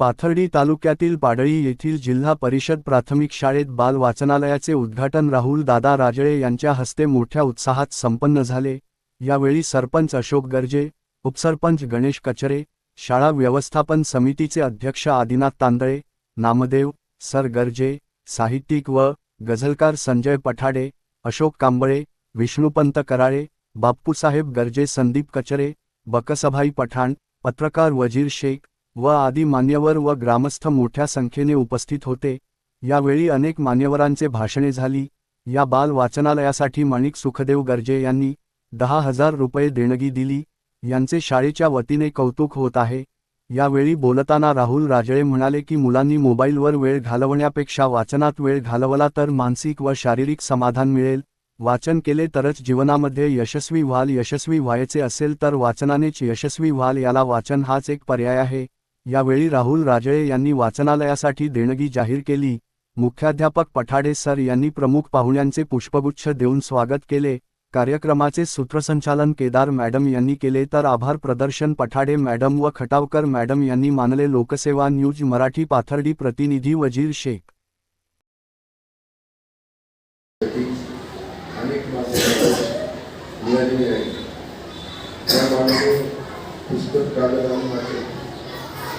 पाथर्डी तालुक्यातील पाडळी येथील जिल्हा परिषद प्राथमिक शाळेत बाल वाचनालयाचे उद्घाटन राहुल दादा राजळे यांच्या हस्ते मोठ्या उत्साहात संपन्न झाले. यावेळी सरपंच अशोक गर्जे उपसरपंच गणेश कचरे शाळा व्यवस्थापन समितीचे अध्यक्ष आदिनाथ तांदळे नामदेव सर गर्जे साहित्यिक व गझलकार संजय पठाडे अशोक कांबळे विष्णुपंत कराळे बाप्पूसाहेब गर्जे संदीप कचरे बकसभाई पठाण पत्रकार वजीर शेख व आदी मान्यवर व ग्रामस्थ मोठ्या संख्येने उपस्थित होते. यावेळी अनेक मान्यवरांचे भाषणे झाली. या बाल वाचनालयासाठी माणिक सुखदेव गर्जे यांनी दहा हजार रुपये देणगी दिली. यांचे शाळेच्या वतीने कौतुक होत आहे. यावेळी बोलताना राहुल राजळे म्हणाले की मुलांनी मोबाईलवर वेळ घालवण्यापेक्षा वाचनात वेळ घालवला तर मानसिक व शारीरिक समाधान मिळेल. वाचन केले तरच जीवनामध्ये यशस्वी व्हाल यशस्वी व्हायचे असेल तर वाचनानेच यशस्वी व्हाल याला वाचन हाच एक पर्याय आहे. यावेळी राहुल राजळे यांनी वाचनालयासाठी देणगी जाहीर केली. मुख्याध्यापक पठाडे सर यांनी प्रमुख पाहुण्यांचे पुष्पगुच्छ देऊन स्वागत केले. कार्यक्रमाचे सूत्रसंचालन केदार मॅडम यांनी केले तर आभार प्रदर्शन पठाडे मॅडम व खटावकर मॅडम यांनी मानले लोकसेवा न्यूज मराठी पाथर्डी प्रतिनिधी वजीर शेख. पुस्तक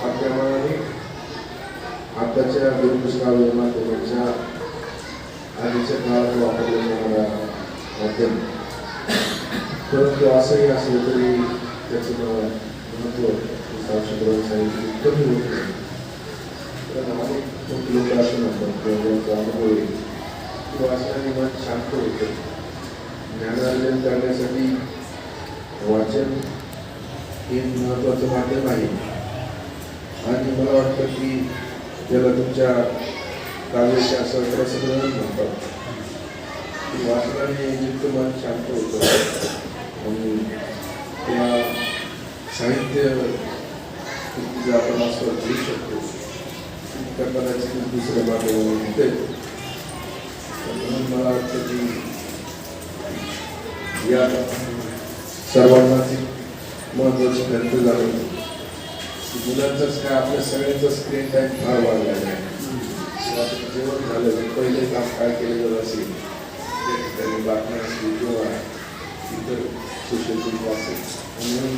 कागद आणि मासे त्याप्रमाणे आताच्या दूरदृष्टावर माध्यमांच्या आधीच्या काळात वापरल्या जाणारा माध्यम. परंतु असंही असलं तरी त्याचं महत्त्व साक्षीकरण सांगितलं कमी होत नाही. कारण अनेक खूप लोक असे म्हणतात किंवा त्यांचा अनुभव आहे. वाचनाने मन शांत होतं. ज्ञानार्जन करण्यासाठी वाचन हे महत्वाचं माध्यम आहे. आणि मला वाटतं की त्याला तुमच्या काव्याचे असं प्रसंग म्हणतात की वाचनाने जितकं मन शांत होतं. आणि त्या साहित्य कृतीचा आपण आस्वाद घेऊ शकतो. त्या कदाचित दुसऱ्या माध्यमावर होते म्हणून मला वाटतं की या सर्वांनाच एक महत्वाची ग्रंथ झालं मुलांचाच काय आपल्या सगळ्यांचं स्क्रीन टाईम फार वाढलेला आहे. जेवण झालं की पहिले काम काय केलं जात असेल त्या ठिकाणी बातम्या असतील किंवा इतर सोशल मीडिया असेल. म्हणून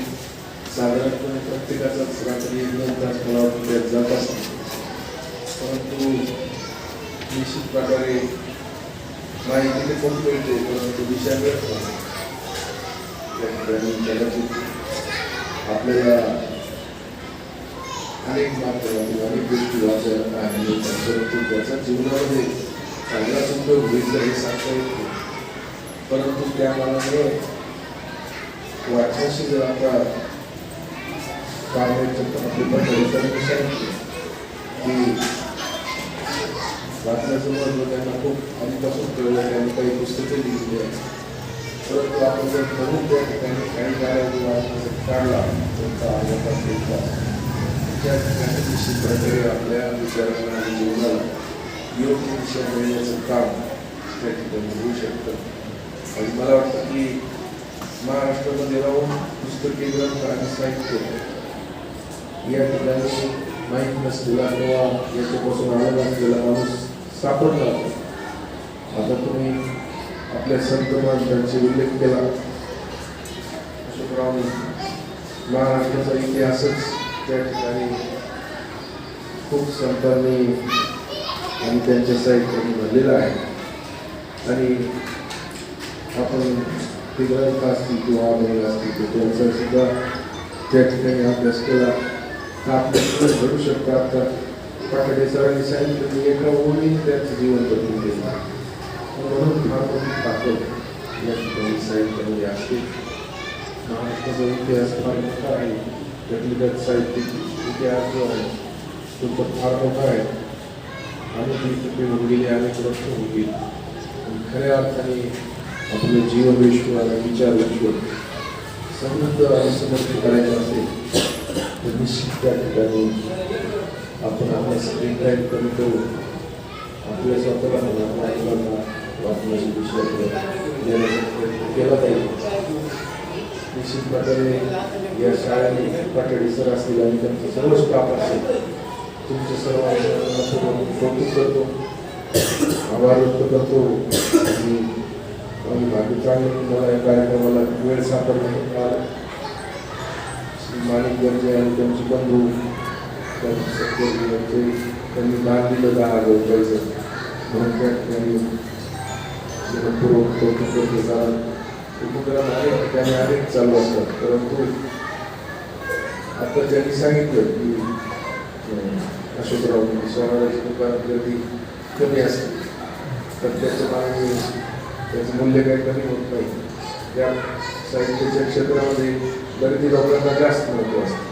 साधारणपणे प्रत्येकाचाच रात्री एक दोन तास मला वाटतं त्यात जात असतो. परंतु निश्चित प्रकारे माहिती ते कोण मिळते परंतु दिशा मिळत नाही. त्या ठिकाणी कदाचित आपल्याला अनेक माध्यमातून अनेक गोष्टी वाचायला आणि परंतु त्याचा जीवनामध्ये चांगला उपयोग होईल हे सांगता येतो परंतु त्या मानाने वाचनाशी जर आता कार्याचं आपले पद्धती सांगितलं की वाचण्याचं महत्त्व त्यांना खूप आधीपासून कळलं. त्यांनी काही पुस्तकं लिहिली आहेत. परंतु आपण जर करून त्या ठिकाणी काही काळाची वाचण्यासाठी काढला त्यांचा आजोबा घेतला त्या ठिकाणी निश्चित प्रकारे आपल्या विचारांना आणि जीवनाला योग्य दिशा मिळण्याचं काम त्या ठिकाणी होऊ शकतं आणि मला वाटतं की महाराष्ट्रामध्ये राहून पुस्तके ग्रंथ आणि साहित्य या ठिकाणी माहीत नसलेला किंवा याच्यापासून आनंद असलेला माणूस सापडला आता तुम्ही आपल्या संत महाराजांचे उल्लेख केला अशोकरावनी महाराष्ट्राचा इतिहासच त्या ठिकाणी खूप संतांनी आणि त्यांच्या साहित्याने भरलेला आहे. आणि आपण ते ग्रंथ असतील किंवा अभंग असतील तर त्यांचा सुद्धा त्या ठिकाणी अभ्यास केला तर आपल्याला घडू शकतात. तर पाठाडे सरांनी सांगितलं की एका ओळीने त्यांचं जीवन बदलून गेलं म्हणून फार मोठी ताकद या ठिकाणी साहित्यामध्ये असते. महाराष्ट्राचा इतिहास फार मोठा आहे. त्यातली त्यात साहित्यिक इतिहास जो आहे तो तर फार मोठा आहे अनेक लेखके होऊन गेले अनेक ग्रंथ होऊन गेली. पण खऱ्या अर्थाने आपलं जीवन विश्व आणि विचार विश्व समृद्ध आणि समर्थ करायचं असेल तर निश्चित त्या ठिकाणी आपण आपला स्क्रीन टाईम कमी करून आपल्या स्वतःला आपल्या मुलांना वाचण्याची विषयाकडे देण्याचा प्रयत्न केला पाहिजे. निश्चित प्रकारे या शाळेने पाटडी सर असतील आणि त्यांचं सर्व स्टाफ असेल तुमच्या सर्वांचं कौतुक करतो. आभार व्यक्त करतो. आणि आम्ही भाग्य चांगलं मला या कार्यक्रमाला वेळ सापडला. श्री माणिक गरजे आणि त्यांचे बंधू त्यांचे त्यांनी दान दिलं दहा हजार रुपयाचं. म्हणून त्या ठिकाणी कौतुक करतो. कारण उपक्रम अनेक अनेक चालू असतात परंतु आता ज्यांनी सांगितलं की अशोकराव सोनाराची दुकान गर्दी कमी असते तर त्याचं मागणी त्याचं मूल्य काही कमी होत नाही त्या साहित्याच्या क्षेत्रामध्ये गर्दी लोकांना जास्त महत्त्व असतं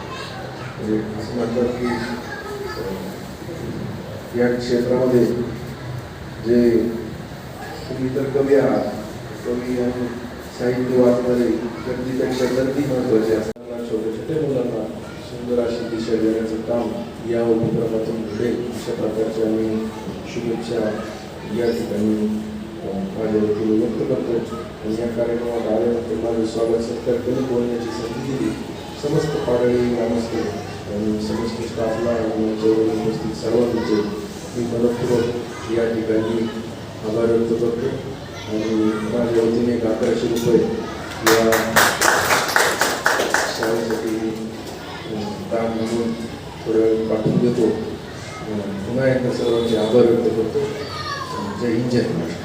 म्हणजे असं म्हणतात की या क्षेत्रामध्ये जे तुम्ही तर कमी आहात कमी आणि साहित्य वाचणारे गर्दीपेक्षा गर्दी महत्वाची असताना छोट्या छोट्या मुलांना सुंदर अशी दिशा देण्याचं काम या उपक्रमातून घडेल. अशा प्रकारच्या आम्ही शुभेच्छा या ठिकाणी माझ्या वतीने व्यक्त करतो. आणि या कार्यक्रमात आल्यानंतर माझं स्वागत सत्कार कमी बोलण्याची संधी दिली. समस्त पाडळी नमस्ते. आणि समस्त स्टाफला आणि यांच्यावर उपस्थित सर्वांचे मी मनपूर्वक या ठिकाणी आभार व्यक्त करतो. आणि माझ्या वतीने एक अकराशे रुपये या शाळेसाठी अं, दान म्हणून थोड्या वेळ पाठवून देतो. पुन्हा एकदा सर्वांचे आभार व्यक्त करतो. जय हिंद जय महाराष्ट्र.